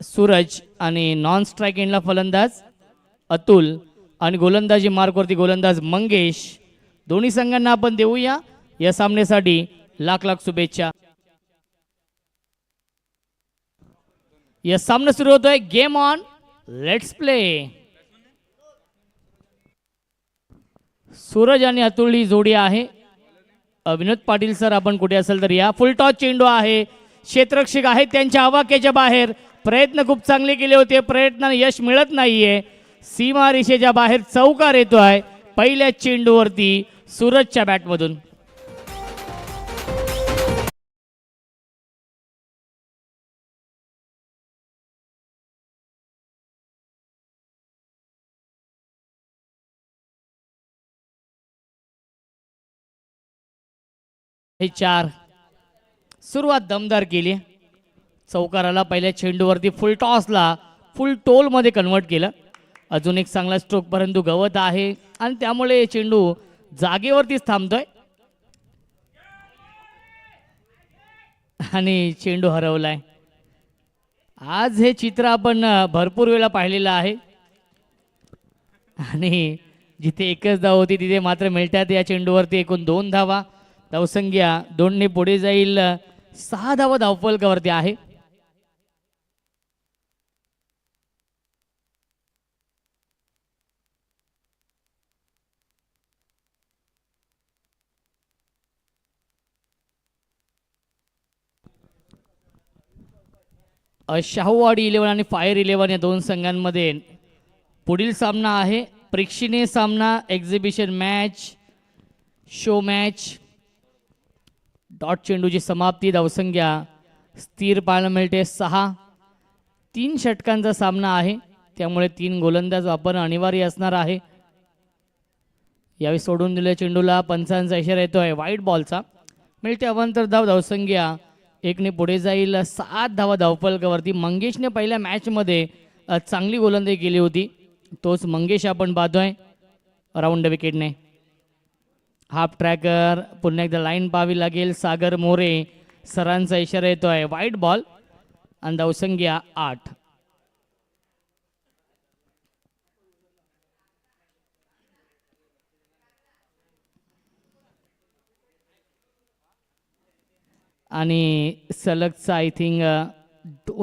सूरज आणि non strike एंडला फलंदाज अतुल आणि गोलंदाजी मार्कवरती गोलंदाज मंगेश. दोन्ही संघांना आपण देऊया या सामन्यासाठी लाख लाख शुभेच्छा. या सामना सुरू होतोय. Game on let's play Suraj आणि अतुल ही जोडी आहे. विनोद पाटील सर आपण कुठे असेल तर या. फुल टॉस चेंडू आहे. क्षेत्रक्षक आहेत त्यांच्या आवाक्याच्या बाहेर. प्रयत्न खूप चांगले केले होते. प्रयत्नाने यश मिळत नाहीये. सीमा रेषेच्या बाहेर चौकार येतोय. पहिल्या चेंडूवरती सूरजच्या बॅटमधून. हे चार सुरुवात दमदार केली. चौकाराला पहिल्या चेंडूवरती फुल टॉसला फुल टोलमध्ये कन्वर्ट केलं. अजून एक चांगला स्ट्रोक परंतु गवत आहे. आणि त्यामुळे चेंडू जागेवरतीच थांबतोय. आणि चेंडू हरवलाय. आज हे चित्र आपण भरपूर वेळा पाहिलेलं आहे. आणि जिथे एकच धाव होती तिथे मात्र मिळतात या चेंडूवरती एकूण दोन धावा. धावसंख्या दोनने पुढे जाईल. सहा धावा धावफलकावरती आहे. शाहूवाडी इलेवन आणि फायर इलेवन या दोन संघांमध्ये पुढील सामना आहे. प्रेक्षणीय सामना exhibition match show match dot चेंडूची समाप्ती धावसंख्या स्थिर पाहायला मिळते. सहा तीन षटकांचा सामना आहे. त्यामुळे तीन गोलंदाज वापरणं अनिवार्य असणार आहे. यावेळी सोडून दिलेल्या चेंडूला. पंचांचा इशारा आहे वाईट बॉलचा मिळते अवांतर धाव धावसंख्या. एकने पुढे जाईल. सात धावा धावपलकावरती मंगेशने पहिल्या मॅचमध्ये चांगली गोलंदाजी केली होती. तोच मंगेश आपण पाहतोय. राऊंड विकेटने हाफ ट्रॅकर पुन्हा एकदा लाईन पाहावी लागेल. सागर मोरे सरांचा इशारा येतोय. वाईट बॉल आणि धावसंख्या आठ. आणि सलगचा आय थिंक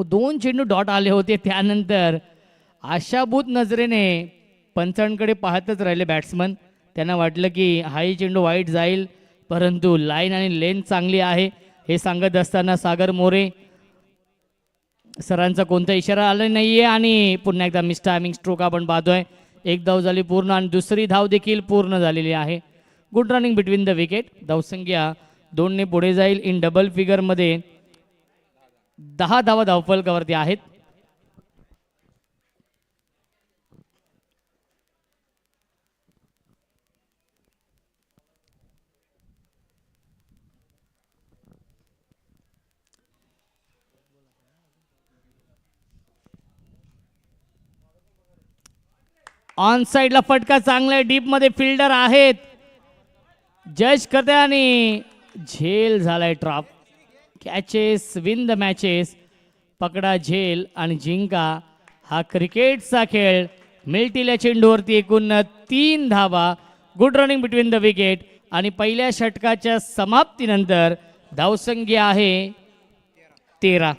दोन चेंडू डॉट आले होते त्यानंतर. आशाभूत नजरेने पंचांकडे पाहतच राहिले बॅट्समन त्यांना वाटलं की हाही चेंडू वाईट जाईल परंतु लाईन आणि लेन चांगली आहे. हे सांगत असताना सागर मोरे सरांचा कोणता इशारा आला नाहीये आणि पुन्हा एकदा मिस टायमिंग स्ट्रोक आपण पाहतोय. एक धाव झाली पूर्ण आणि दुसरी धाव देखील पूर्ण झालेली आहे. Good running between the wicket धावसंख्या दोनने पुढे जाईल. इन डबल फिगरमध्ये दहा धावा धावफलकावरती आहेत. ऑन साईडला फटका चांगला आहे. डीपमध्ये फिल्डर आहेत. जज करते आणि झेल झालाय drop catches win the matches पकडा झेल आणि जिंका हा क्रिकेटचा खेळ. मिल्टील्या चेंडूवरती एकूण तीन धावा. Good running between the wicket आणि पहिल्या षटकाच्या समाप्तीनंतर धावसंख्या आहे तेरा.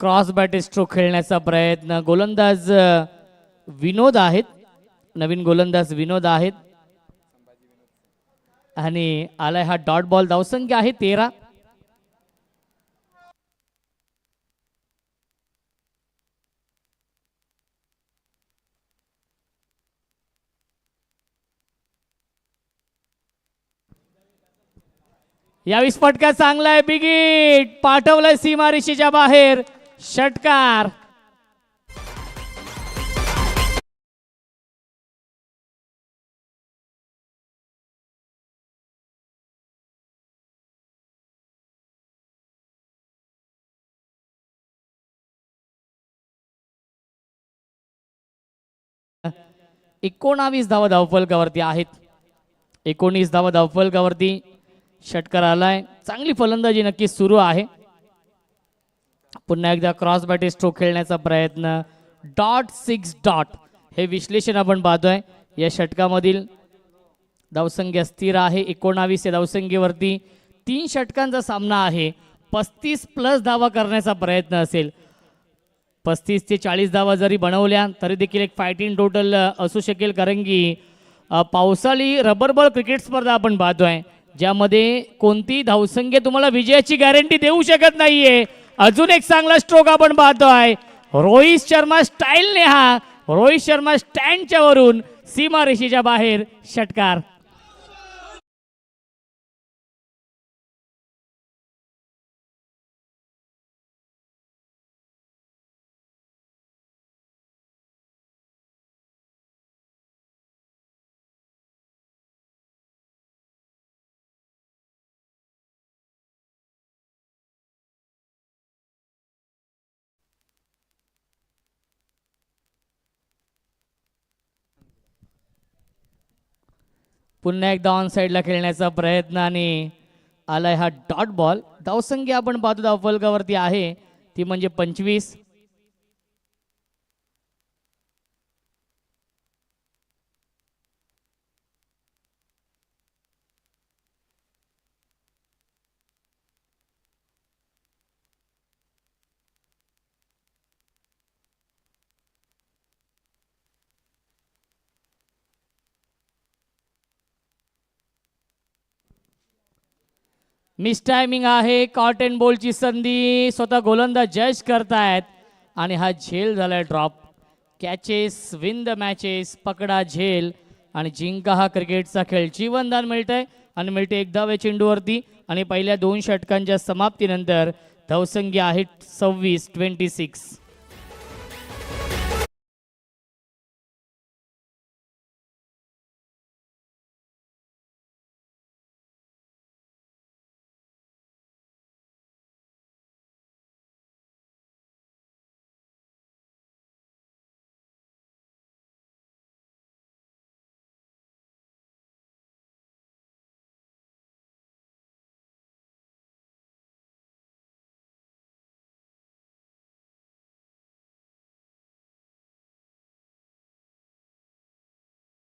क्रॉस बॅटे स्ट्रोक खेळण्याचा प्रयत्न. गोलंदाज विनोद आहेत. नवीन गोलंदाज विनोद आहेत. आणि आलाय हा डॉट बॉल धावसंख्या आहे तेरा. यावीस फटका चांगला आहे. पाठवलंय पाठवलाय सीमारेषेच्या बाहेर. षटकार. एकोणावीस धावा धावफलकावरती आहेत. एकोणीस धावा धावफलकावरती षटकार आलाय. चांगली फलंदाजी नक्कीच सुरू आहे. पुन्हा एकदा क्रॉस बॅटे स्ट्रोक खेळण्याचा प्रयत्न. डॉट सिक्स डॉट हे विश्लेषण आपण पाहतोय. या षटकामधील धावसंख्या स्थिर आहे. एकोणावीस या धावसंख्येवरती तीन षटकांचा सामना आहे. पस्तीस प्लस धावा करण्याचा प्रयत्न असेल. पस्तीस ते चाळीस धावा जरी बनवल्या तरी देखील एक फायटिंग टोटल असू शकेल. कारण की पावसाळी रबर बॉल क्रिकेट स्पर्धा आपण पाहतोय. ज्यामध्ये कोणती धावसंख्या तुम्हाला विजयाची गॅरंटी देऊ शकत नाहीये. अजून एक चांगला स्ट्रोक आपण पाहतोय. रोहित शर्मा स्टाईलने हा. रोहित शर्मा स्टँडच्या वरून सीमारेषेच्या बाहेर षटकार. पुन्हा एकदा ऑन साईडला खेळण्याचा प्रयत्न आणि आलाय हा डॉट बॉल धावसंख्या आपण पाहतो धावफलकावरती आहे. ती म्हणजे पंचवीस. मिस टायमिंग आहे. कॉटन बॉलची संधी स्वतः गोलंदाज जज करतायत. आणि हा झेल झालाय drop catches win the matches पकडा झेल. आणि जिंका हा क्रिकेटचा खेळ. जीवनदान मिळतंय आणि मिळते एक धावे चेंडूवरती. आणि पहिल्या दोन षटकांच्या समाप्तीनंतर धावसंख्या आहे सव्वीस ट्वेंटी सिक्स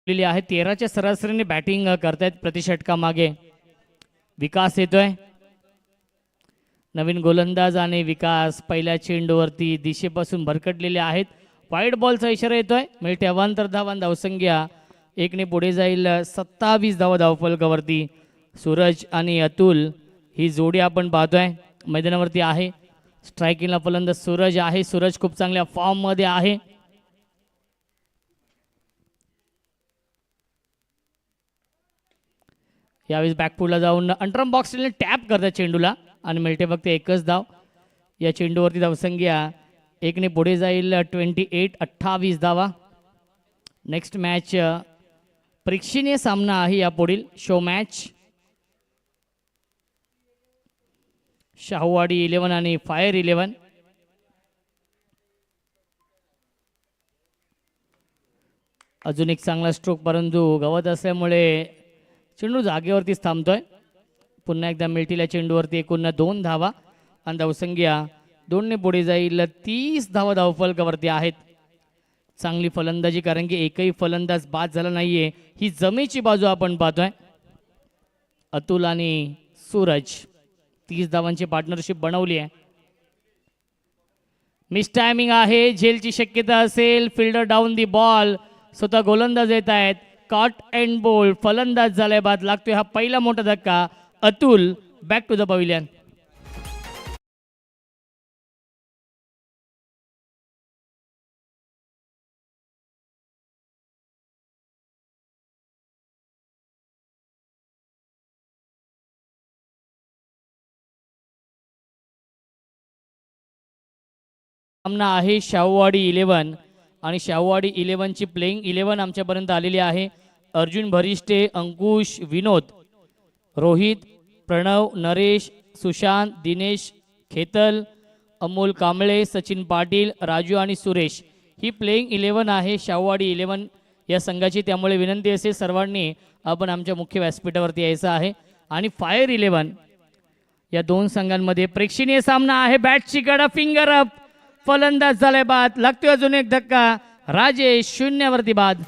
लिहिली आहे. तेराच्या सरासरीने बॅटिंग करतायत प्रतिषटका मागे. विकास येतोय. नवीन गोलंदाज आणि विकास पहिल्या चेंडूवरती दिशेपासून भरकटलेले आहेत. वाईट बॉलचा इशारा येतोय. मिळते अवांतर धावान धावसंख्या. एकने पुढे जाईल सत्तावीस धावा धावफलकावरती. सूरज आणि अतुल ही जोडी आपण पाहतोय. मैदानावरती आहे. स्ट्रायकिंगला फलंदाज सूरज आहे. सूरज खूप चांगल्या फॉर्ममध्ये आहे. यावेळेस बॅकपूरला जाऊन अंटरम बॉक्सने टॅप करतात चेंडूला. आणि मिळते फक्त एकच धाव. या चेंडूवरती धावसंख्या एकने पुढे जाईल ट्वेंटी एट अठ्ठावीस धावा. नेक्स्ट मॅच प्रेक्षणीय सामना आहे या पुढील. शो मॅच शाहूवाडी इलेवन आणि फायर इलेवन अजून एक चांगला स्ट्रोक परंतु गवत असल्यामुळे चेंडू जागेवरतीच थांबतोय. पुन्हा एकदा मिळतील या चेंडूवरती एकूण दोन धावा. आणि धावसंख्या दोनने पुढे जाईल. तीस धावा धावफलकावरती आहेत. चांगली फलंदाजी कारण की एकही फलंदाज बाद झाला नाहीये. ही जमेची बाजू आपण पाहतोय. अतुल आणि सूरज तीस धावांची पार्टनरशिप बनवली आहे. मिस टायमिंग आहे. झेलची शक्यता असेल. फिल्डर डाऊन दी बॉल स्वतः गोलंदाज येत आहेत. कॉट अँड बोल फलंदाज झालाय बाद लागतोय हा पहिला मोठा धक्का. Atul back to the pavilion सामना आहे शाहूवाडी इलेवन आणि शाहूवाडी इलेव्हनची प्लेईंग इलेव्हन आमच्यापर्यंत आलेली आहे. अर्जुन भरिष्टे अंकुश विनोद रोहित प्रणव नरेश सुशांत दिनेश खेतल अमोल कांबळे सचिन पाटील राजू आणि सुरेश. ही प्लेईंग इलेव्हन आहे शाहूवाडी इलेव्हन या संघाची. त्यामुळे विनंती असेल सर्वांनी आपण आमच्या मुख्य व्यासपीठावरती यायचं आहे. आणि फायर इलेव्हन या दोन संघांमध्ये प्रेक्षणीय सामना आहे. बॅटची गडा फिंगर अप फलंदाज झालाय बाद. लागतोय अजून एक धक्का. राजेश शून्यावरती बाद.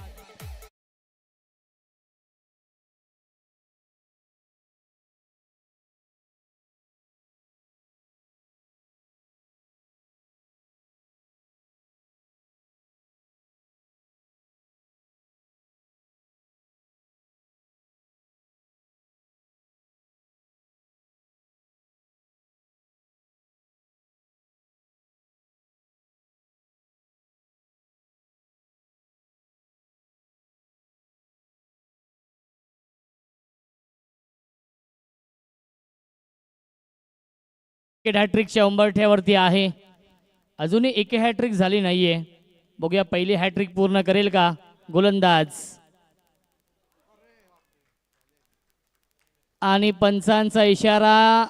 हॅट्रिकच्या उंबरठ्यावरती आहे. अजूनही एक हॅट्रिक झाली नाहीये. बघूया पहिली हॅट्रिक पूर्ण करेल का? गोलंदाज. आणि पंचांचा इशारा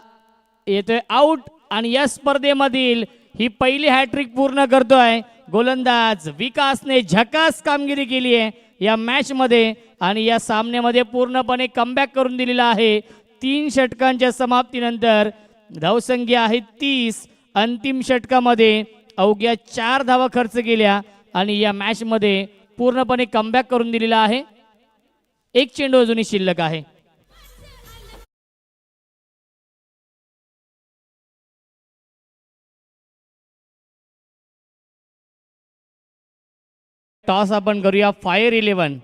येतोय आउट आणि या स्पर्धेमधील ही पहिली हॅट्रिक पूर्ण करतोय गोलंदाज. विकासने झकास कामगिरी केली आहे या मॅच मध्ये. आणि या सामन्यामध्ये पूर्णपणे कमबॅक करून दिलेला आहे. तीन षटकांच्या समाप्तीनंतर धावसंख्या आहे तीस. अंतिम षटकामध्ये अवघ्या चार धावा खर्च केल्या आणि या मॅचमध्ये पूर्णपणे कमबॅक करून दिलेला आहे. एक चेंडू अजूनही शिल्लक आहे. टॉस आपण करूया फायर इलेव्हन.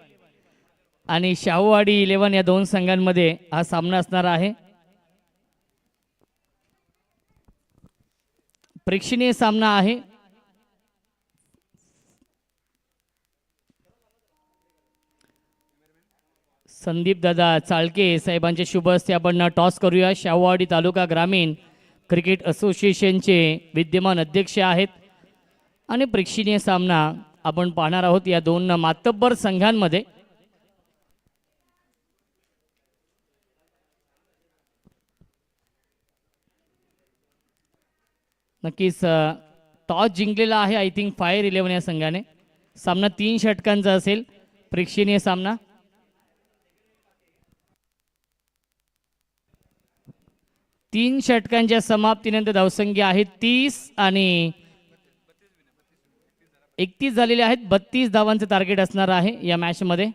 आणि शाहूवाडी इलेव्हन या दोन संघांमध्ये हा सामना असणार आहे. प्रेक्षणीय सामना आहे. संदीप दादा चाळके साहेबांचे शुभ हस्ते आपण टॉस करूया. शाहूवाडी तालुका ग्रामीण क्रिकेट असोसिएशनचे विद्यमान अध्यक्ष आहेत. आणि प्रेक्षणीय सामना आपण पाहणार आहोत या दोन मातब्बर संघांमध्ये. नक्कीच टॉस जिंकलेला आहे आय थिंक फायर इलेव्हन या संघाने. सामना तीन षटकांचा असेल प्रेक्षणीय सामना. तीन षटकांच्या समाप्तीनंतर धावसंख्या आहे तीस आणि एकतीस झालेले आहेत. बत्तीस धावांचं टार्गेट असणार आहे या मॅचमध्ये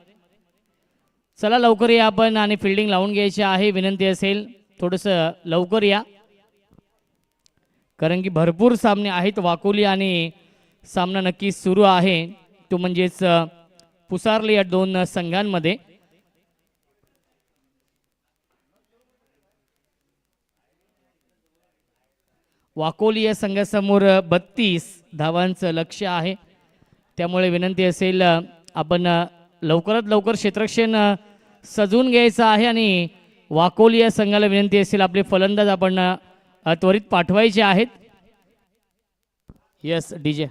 चला लवकर या आपण आणि फिल्डिंग लावून घ्यायची आहे. विनंती असेल थोडंसं लवकर या. कारण की भरपूर सामने आहेत. वाकोली आणि सामना नक्की सुरू आहे. तो म्हणजेच पुसारले या दोन संघांमध्ये. वाकोली या संघासमोर बत्तीस धावांचं लक्ष आहे. त्यामुळे विनंती असेल आपण लवकरात लवकर क्षेत्रक्षण सजून सजवून घ्यायचं आहे आणि वाकोली या संघाला विनंती असेल आपले फलंदाज आपण त्वरित पाठवायचे आहेत. येस डीजे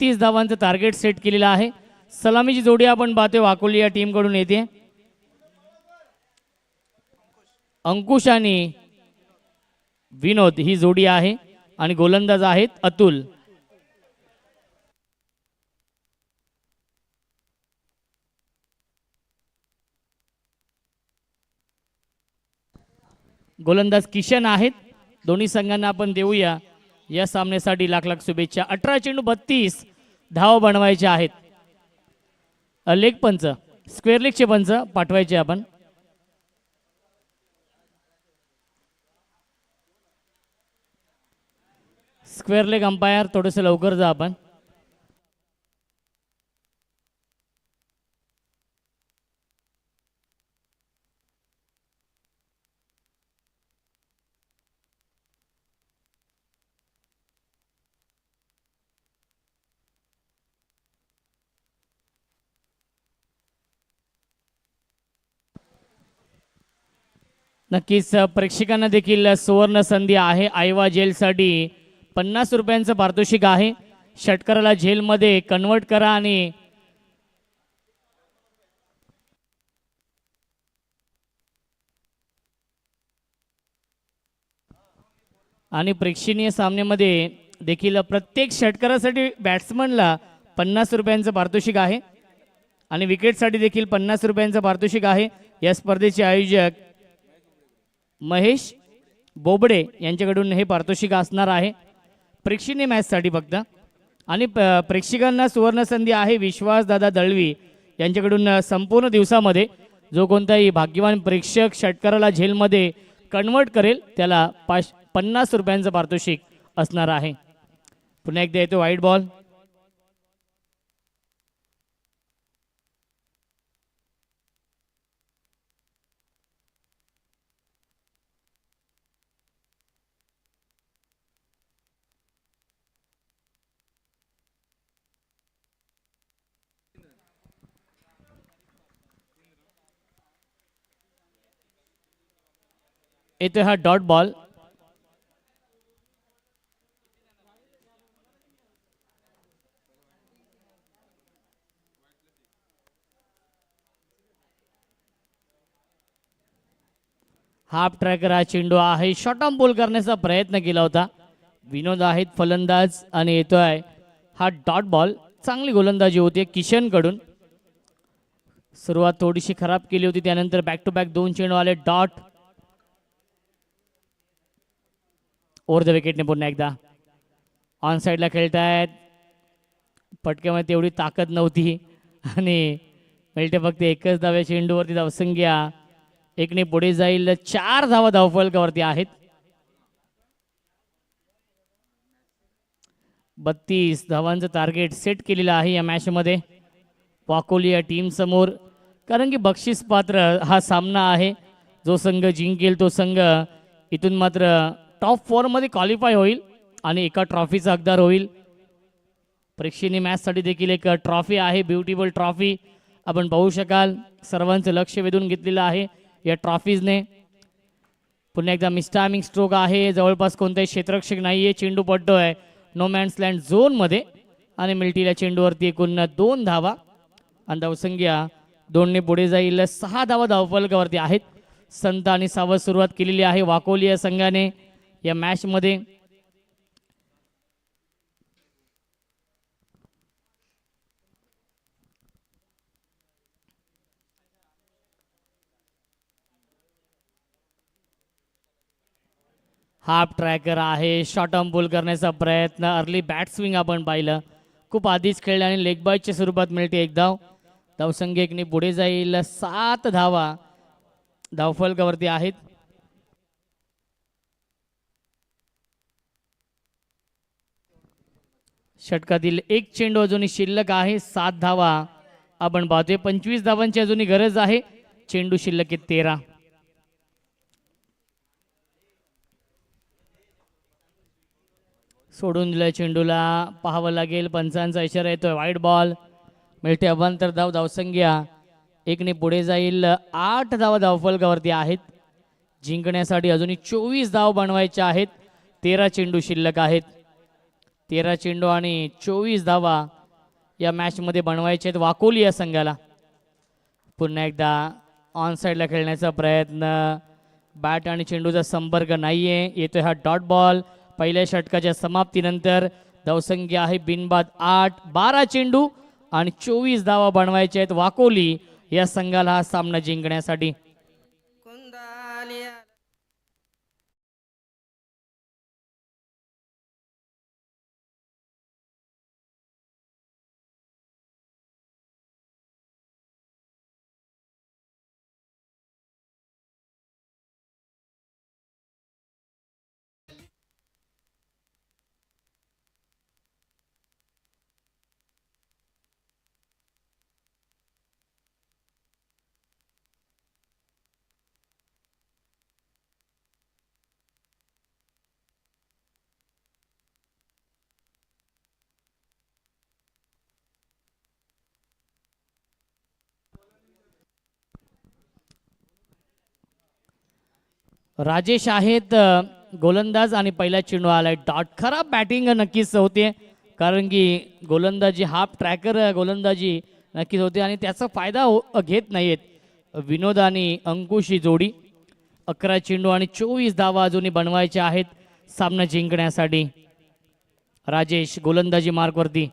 तीस धावांचं टार्गेट सेट केलेलं आहे. सलामीची जोडी आपण पाहतोय वाकोली या टीमकडून येते. अंकुश आणि विनोद ही जोडी आहे आणि गोलंदाज आहेत अतुल. गोलंदाज किशन आहेत. दोन्ही संघांना आपण देऊया. या सामन्यासाठी लाख लाख शुभेच्छा. अठरा चेंडू बत्तीस धाव बनवायचे आहेत. अ, लेग पंच स्क्वेअर लेगचे पंच पाठवायचे आपण. स्क्वेअर लेग अंपायर थोडंसं लवकर जा आपण. नक्कीच प्रेक्षकांना देखील सुवर्ण संधी आहे. आयवा जेलसाठी पन्नास रुपयांचं पारितोषिक आहे. षटकराला जेलमध्ये कन्वर्ट करा आणि आणि प्रेक्षणीय सामन्यामध्ये देखील प्रत्येक षटकारासाठी बॅट्समनला पन्नास रुपयांचं पारितोषिक आहे. आणि विकेटसाठी देखील पन्नास रुपयांचं पारितोषिक आहे. या स्पर्धेचे आयोजक महेश बोबडे यांच्याकडून हे पारितोषिक असणार आहे. प्रेक्षणीय मॅचसाठी फक्त. आणि प- प्रेक्षकांना सुवर्णसंधी आहे विश्वासदादा दळवी यांच्याकडून संपूर्ण दिवसामध्ये जो कोणताही भाग्यवान प्रेक्षक षटकाराला झेलमध्ये कन्वर्ट करेल त्याला पाच पन्नास रुपयांचं पारितोषिक असणार आहे. पुन्हा एकदा येतो वाईट बॉल. येतोय हा डॉट बॉल. हाफ ट्रॅकर हा चेंडू आहे. शॉर्ट ऑन बॉल करण्याचा प्रयत्न केला होता. विनोद आहेत फलंदाज आणि येतोय हा डॉट बॉल. चांगली गोलंदाजी होती किशनकडून. सुरुवात थोडीशी खराब केली होती. त्यानंतर बॅक टू बॅक दोन चेंडू आले. डॉट ओव्हर द विकेटने पुन्हा एकदा ऑन साईडला आहेत पटक्यामध्ये तेवढी ताकद नव्हती. आणि मिळते फक्त एकच धाव्या चेंडूवरती धावसंख्या एकने पुढे जाईल. चार धावा धावफलकावरती आहेत. बत्तीस धावांचं टार्गेट सेट केलेलं आहे या मॅचमध्ये वाकोली या टीमसमोर कारण की बक्षीस पात्र हा सामना आहे. जो संघ जिंकेल तो संघ इथून मात्र टॉप फोरमध्ये क्वालिफाय होईल आणि एका ट्रॉफीचा हकदार होईल. प्रेक्षणीय मॅचसाठी देखील एक ट्रॉफी आहे ब्युटिफुल ट्रॉफी आपण पाहू शकाल सर्वांचं लक्ष वेधून घेतलेलं आहे या ट्रॉफीजने पुन्हा एकदा मिस्टामिंग स्ट्रोक आहे. जवळपास कोणताही क्षेत्रक्षक नाही आहे चेंडू आहे नो मॅन्स लँड झोनमध्ये आणि मिल्टीला चेंडूवरती एकूण दोन धावा. आणि धावसंख्या दोनने पुढे जाईल. सहा धावा धावफलकावरती आहेत. संत आणि सावध सुरुवात केलेली आहे. वाकोली या संघाने. या मॅचमध्ये हाफ ट्रॅकर आहे. शॉर्ट ऑन बोल करण्याचा प्रयत्न. अर्ली बॅट स्विंग आपण पाहिलं. खूप आधीच खेळले आणि लेग बायच्या स्वरूपात मिळते एक धाव धावसंख्या पुढे जाईल. सात धावा धावफलकावरती आहेत. षटकातील एक चेंडू अजूनही शिल्लक आहे सात धावा. आपण पाहतोय पंचवीस धावांची अजूनही गरज आहे. चेंडू शिल्लक आहे तेरा. सोडून दिलंय चेंडूला. पाहावं लागेल पंचांचा इशारा येतोय. वाईट बॉल मिळते अवांतर धाव धावसंख्या. एकने पुढे जाईल. आठ धावा धावफलकावरती आहेत. जिंकण्यासाठी अजूनही चोवीस धाव बनवायच्या आहेत. तेरा चेंडू शिल्लक आहेत. तेरा चेंडू आणि चोवीस धावा या मॅचमध्ये बनवायचे आहेत वाकोली या संघाला. पुन्हा एकदा ऑन साईडला खेळण्याचा प्रयत्न. बॅट आणि चेंडूचा संपर्क नाहीये. येतोय हा डॉट बॉल पहिल्या षटकाच्या समाप्तीनंतर धावसंख्या आहे बिनबाद आठ बारा चेंडू आणि चोवीस धावा बनवायचे आहेत वाकोली या संघाला हा सामना जिंकण्यासाठी. राजेश आहेत गोलंदाज आणि पहिला चेंडू आलाय डॉट. खराब बॅटिंग नक्कीच होते कारण की गोलंदाजी हाफ ट्रॅकर गोलंदाजी नक्कीच होते आणि त्याचा फायदा हो- घेत नाहीत विनोद आणि अंकुश ही जोडी अकरा चेंडू आणि चोवीस धावा अजूनही बनवायच्या आहेत सामना जिंकण्यासाठी. राजेश गोलंदाजी मार्गवरती.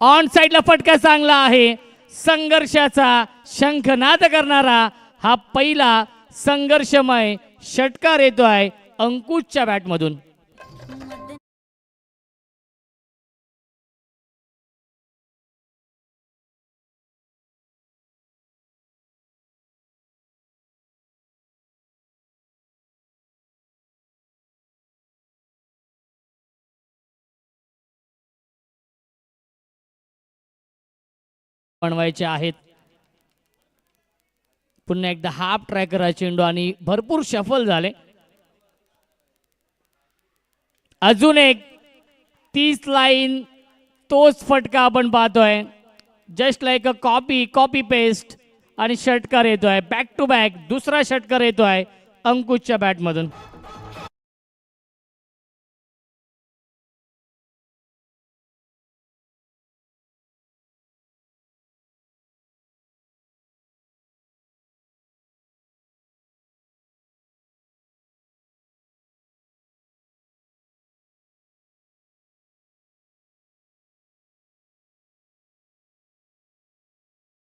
ऑन साईडला फटका चांगला आहे. संघर्षाचा शंखनाद करणारा हा पहिला संघर्षमय षटकार येतो आहे अंकुशच्या बॅटमधून. बनवायचे आहेत. पुन्हा एकदा हाफ ट्रॅकरा हा चेंडू आणि भरपूर शफल झाले. अजून एक तीस लाईन तोच फटका आपण पाहतोय. Just like a copy copy paste आणि षटकार येतोय. बॅक टू बॅक दुसरा षटकार येतोय अंकुशच्या बॅटमधून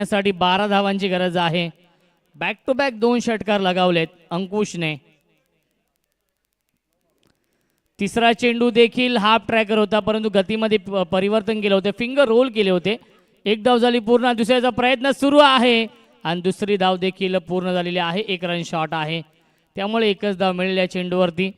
साठी बारा धावांची गरज आहे. बॅक टू बॅक दोन षटकार लगावलेत अंकुशने. तिसरा चेंडू देखील हाफ ट्रॅकर होता परंतु गतीमध्ये परिवर्तन केले होते. फिंगर रोल केले होते. एक धाव झाली पूर्ण दुसऱ्याचा प्रयत्न सुरू आहे. आणि दुसरी धाव देखील पूर्ण झालेली आहे. एक रन शॉट आहे. त्यामुळे एकच धाव मिळाल्या चेंडूवरती.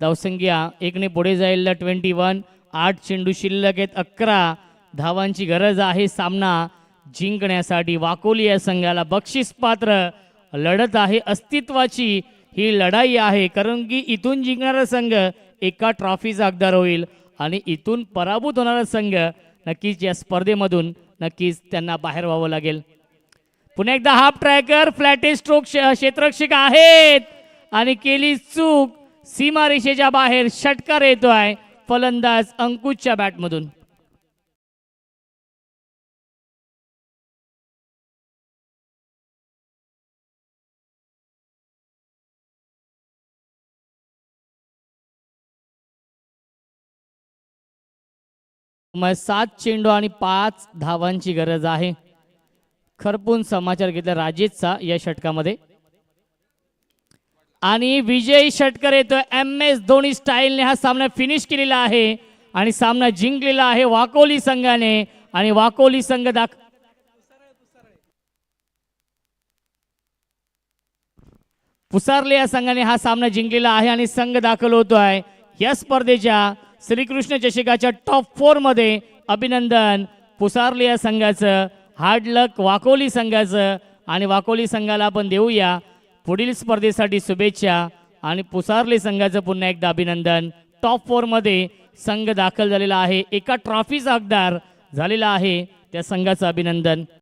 धावसंख्या एकने पुढे जाईल ट्वेंटी वन आठ चेंडू शिल्लक आहेत. अकरा धावांची गरज आहे. सामना जिंकण्यासाठी वाकोली या संघाला बक्षीस पात्र लढत आहे. अस्तित्वाची ही लढाई आहे. कारण की इथून जिंकणारा संघ एका ट्रॉफीचा हकदार होईल आणि इथून पराभूत होणारा संघ नक्कीच या स्पर्धेमधून नक्कीच त्यांना बाहेर व्हावं लागेल. पुन्हा एकदा हाफ ट्रॅकर फ्लॅटे स्ट्रोक क्षेत्रक्षक आहेत. आणि केली चूक सीमारेषेच्या बाहेर षटकार येतोय फलंदाज अंकुशच्या बॅटमधून मग सात चेंडू आणि पाच धावांची गरज आहे. खरपून समाचार घेतला राजेशचा या षटकामध्ये. आणि विजय षटकर येतोय. एम एस धोनी स्टाईलने हा सामना फिनिश केलेला आहे. आणि सामना जिंकलेला आहे वाकोली संघाने. आणि वाकोली संघ दाख पुसारले या संघाने हा सामना जिंकलेला आहे आणि संघ दाखल होतोय. या स्पर्धेच्या श्रीकृष्ण चषिकाच्या टॉप फोरमध्ये अभिनंदन. पुसारले या संघाचं हार्ड लक वाकोली संघाचं आणि वाकोली संघाला आपण देऊया. पुढील स्पर्धेसाठी शुभेच्छा आणि पुसारले संघाचं पुन्हा एकदा अभिनंदन. टॉप फोरमध्ये संघ दाखल झालेला आहे. एका ट्रॉफीचा हकदार झालेला आहे. त्या संघाचं अभिनंदन.